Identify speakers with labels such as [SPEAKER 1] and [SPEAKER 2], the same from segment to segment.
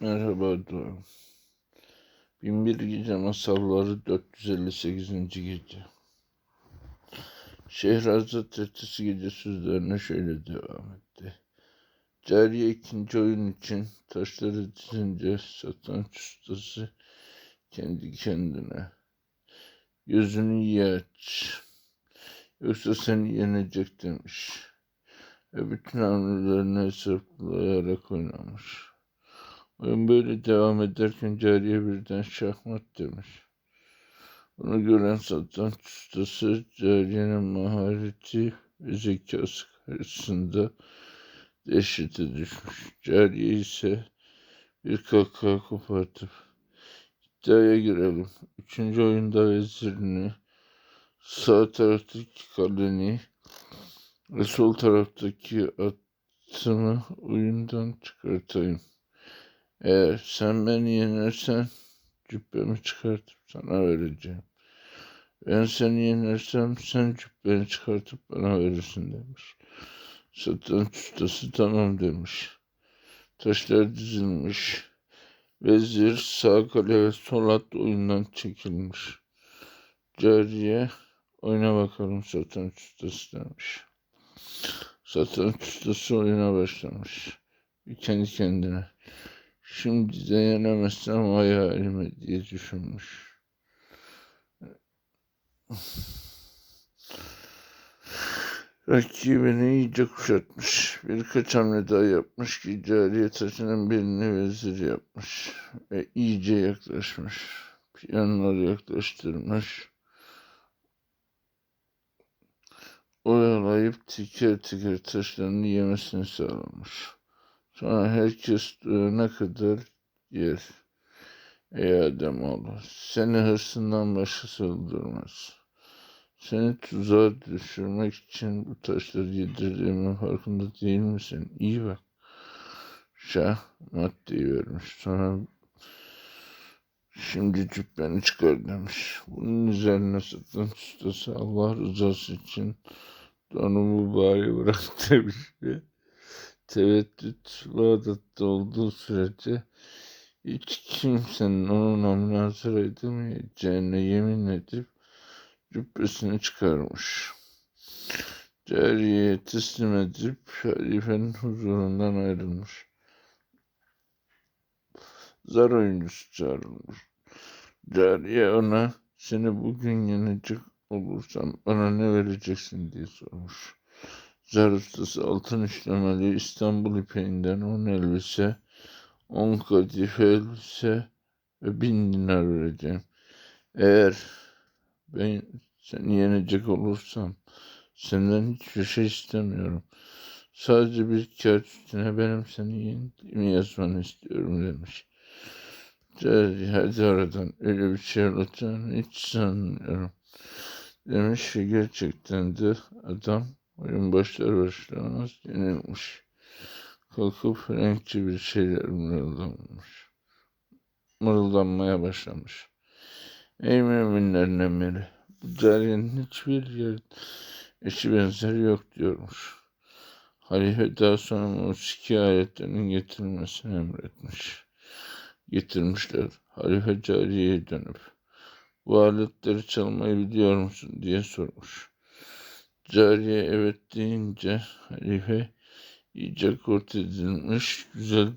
[SPEAKER 1] Merhaba Doğan. Binbir Gece Masalları 458. Gece. Şehrazat ertesi gece sözlerine şöyle devam etti. Cariye ikinci oyun için taşları dizince satranç ustası kendi kendine. Gözünü iyi aç. Yoksa seni yenecek demiş. Ve bütün hamlelerini hesaplayarak oynamış. Oyun böyle devam ederken cariye birden şahmat demiş. Bunu gören satranç ustası cariyenin mahareti ve zekası karşısında dehşete düşmüş. Cariye ise bir kahkaha kopartıp iddiaya girelim. Üçüncü oyunda vezirini sağ taraftaki kaleni ve sol taraftaki atımı oyundan çıkartayım. Eğer sen beni yenersen cübbemi çıkartıp sana vereceğim. Ben seni yenersem sen cübbeni çıkartıp bana verirsin demiş. Satranç ustası tamam demiş. Taşlar dizilmiş. Vezir sağ kale ve sol at oyundan çekilmiş. Cariye oyna bakalım satranç ustası demiş. Satranç ustası oyuna başlamış. Kendi kendine. Şimdi de yenemezsem hayalime diye düşünmüş. Rakibini iyice kuşatmış. Birkaç hamle daha yapmış ki cariye taşının birini vezir yapmış. Ve iyice yaklaşmış. Piyanları yaklaştırmış. Oyalayıp tiker tiker taşlarını yemesini sağlamış. Sonra herkes ne kadar yer. Ey Ademoğlu, seni hırsından başkası öldürmez. Seni tuzağa düşürmek için bu taşları yedirdiğimin farkında değil misin? İyi bak. Şah maddeyi vermiş. Sonra şimdi cübbeni çıkar demiş. Bunun üzerine satın ustası Allah rızası için donumu bari bırak demiş ve teveddüt Bağdat'ta olduğu sürece hiç kimsenin onunla münazara edemeyeceğine yemin edip cübbesini çıkarmış. Cariyeye teslim edip halifenin huzurundan ayrılmış. Zar oyuncusu çağrılmış. Cariye ona seni bugün yenecek olursam bana ne vereceksin diye sormuş. Zar ustası altın işlemeli İstanbul ipeğinden on elbise, on kadife elbise ve bin dinar vereceğim. Eğer ben seni yenecek olursam senden hiçbir şey istemiyorum. Sadece bir kağıt üstüne benim seni yendiğimi yazmanı istiyorum demiş. Hadi oradan öyle bir şey olacağını hiç sanmıyorum demiş ve gerçekten de adam oyun başlar başlamaz yenilmiş. Kalkıp renkli bir şeyler mırıldanmış. Mırıldanmaya başlamış. Ey müminlerin emiri, bu cariyenin hiçbir yer eşi benzeri yok diyormuş. Halife daha sonra musiki aletlerinin getirilmesini emretmiş. Getirmişler. Halife cariyeye dönüp bu aletleri çalmayı biliyor musun diye sormuş. Cariye evet deyince halife iyice kurt edilmiş, güzel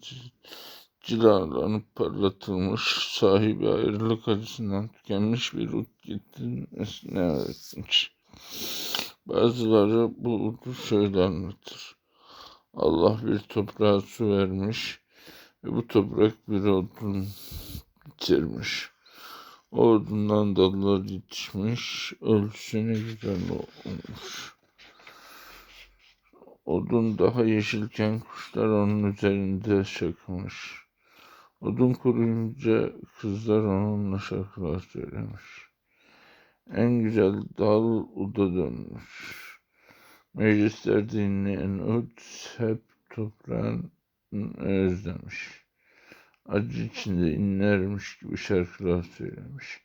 [SPEAKER 1] cilalanıp parlatılmış, sahibi ayrılık acısından tükenmiş bir ut getirilmesini öğretmiş. Bazıları bu utu şöyle anlatır. Allah bir toprağa su vermiş ve bu toprak bir odun bitirmiş. O odundan dallar yetişmiş, ölçüsü ne güzel olmuş. Odun daha yeşilken kuşlar onun üzerinde şakmış. Odun kuruyunca kızlar onunla şarkılar söylemiş. En güzel dal uda dönmüş. Meclisler dinleyen ud hep toprağın özlemiş. Acı içinde inlermiş gibi şarkılar söylemiş.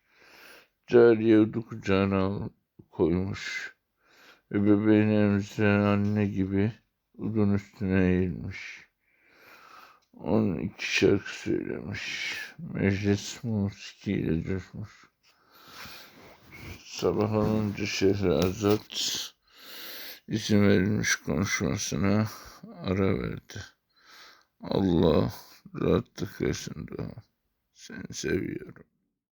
[SPEAKER 1] Cariye udu kucağına koymuş ve bebeğini emziren anne gibi udun üstüne eğilmiş. 12 şarkı söylemiş. Meclis musikiyle coşmuş. Sabah olunca Şehrazat izin verilmiş konuşmasına ara verdi. Allah rahatlık dua. Seni seviyorum.